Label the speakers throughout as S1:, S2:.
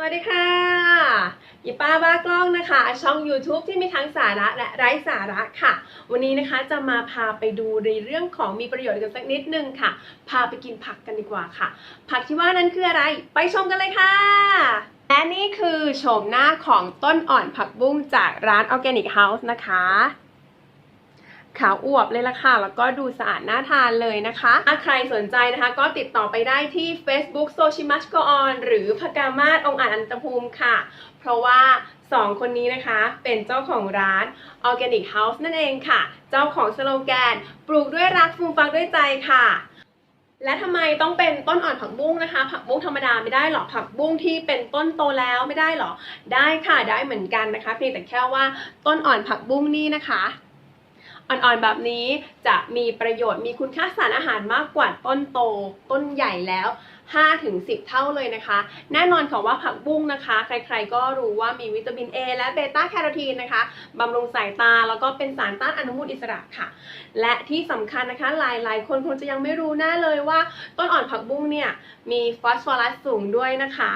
S1: สวัสดีค่ะยิป้าบ้ากล้องนะคะ ช่อง YouTube ที่มีทั้งสาระและไร้สาระค่ะ วันนี้นะคะจะมาพาไปดูในเรื่องของมีประโยชน์กันสักนิดนึงค่ะ พาไปกินผักกันดีกว่าค่ะ ผักที่ว่านั้นคืออะไร ไปชมกันเลยค่ะ และนี่คือโฉมหน้าของต้นอ่อนผักบุ้งจากร้าน Organic House นะคะ ขาวอวบเลยล่ะค่ะ แล้วก็ดูสะอาดน่าทานเลยนะคะ ถ้าใครสนใจนะคะ ก็ติดต่อไปได้ที่ Facebook s o c h i m a c h Go On หรือพกามาศองอาจอันตภูมิค่ะ เพราะว่า2คนนี้นะคะเป็นเจ้าของร้าน Organic House นั่นเองค่ะ เจ้าของสโลแกน ปลูกด้วยรักฟูมฟักด้วยใจค่ะ และทำไมต้องเป็นต้นอ่อนผักบุ้งนะคะ ผักบุ้งธรรมดาไม่ได้หรอผักบุ้งที่เป็นต้นโตแล้วไม่ได้หรอ ได้ค่ะได้เหมือนกันนะคะเพียงแต่แค่ว่าต้นอ่อนผักบุ้งนี่นะคะ อ่อนๆแบบนี้จะมีประโยชน์มีคุณค่าสารอาหารมากกว่าต้นโต ต้นใหญ่แล้ว 5-10 เท่าเลยนะคะ แน่นอนค่ะว่าผักบุ้งนะคะ ใครๆก็รู้ว่ามีวิตามิน A และเบต้าแคโรทีนนะคะบำรุงสายตาแล้วก็เป็นสารต้านอนุมูลอิสระค่ะ และที่สำคัญนะคะหลายๆ คนคงจะยังไม่รู้แน่เลยว่า ต้นอ่อนผักบุ้งเนี่ยมีฟอสฟอรัสสูงด้วยนะคะ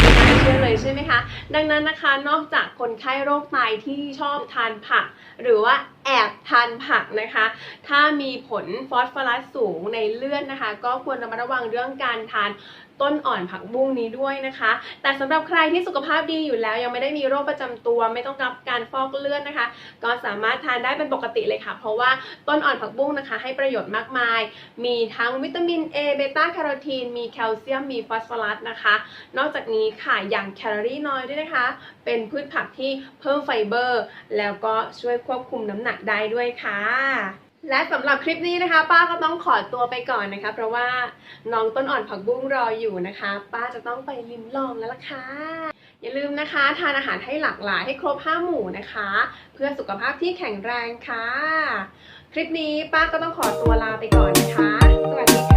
S1: ไม่น่าเชื่อเลยใช่ไหมคะ ดังนั้นนะคะนอกจากคนไข้โรคไตที่ชอบทานผัก หรือว่า แอบทานผักนะคะ ถ้ามีผลฟอสฟอรัสสูงในเลือดนะคะ ก็ควรระมัดระวังเรื่องการทาน ต้นอ่อนผักบุ้งนี้ด้วยนะคะ แต่สำหรับใครที่สุขภาพดีอยู่แล้ว ยังไม่ได้มีโรคประจำตัว ไม่ต้องรับการฟอกเลือดนะคะ ก็สามารถทานได้เป็นปกติเลยค่ะ เพราะว่าต้นอ่อนผักบุ้งนะคะ ให้ประโยชน์มากมาย มีทั้งวิตามิน A เบต้าแคโรทีน มีแคลเซียม มีฟอสฟอรัสนะคะ นอกจากนี้ค่ะอยังแคลอรี่น้อยด้วยนะคะ เป็นพืชผักที่เพิ่มไฟเบอร์ แล้วก็ช่วยควบคุมน้ำหนักได้ด้วยค่ะ และสำหรับคลิปนี้นะคะ ป้าก็ต้องขอตัวไปก่อนนะคะ เพราะว่าน้องต้นอ่อนผักบุ้งรออยู่นะคะ ป้าจะต้องไปลิมลองแล้วล่ะค่ะอย่าลืมนะคะ ทานอาหารให้หลากหลายให้ครบห้าหมู่นะคะ เพื่อสุขภาพที่แข็งแรงค่ะ คลิปนี้ป้าก็ต้องขอตัวลาไปก่อนนะคะ สวัสดีค่ะ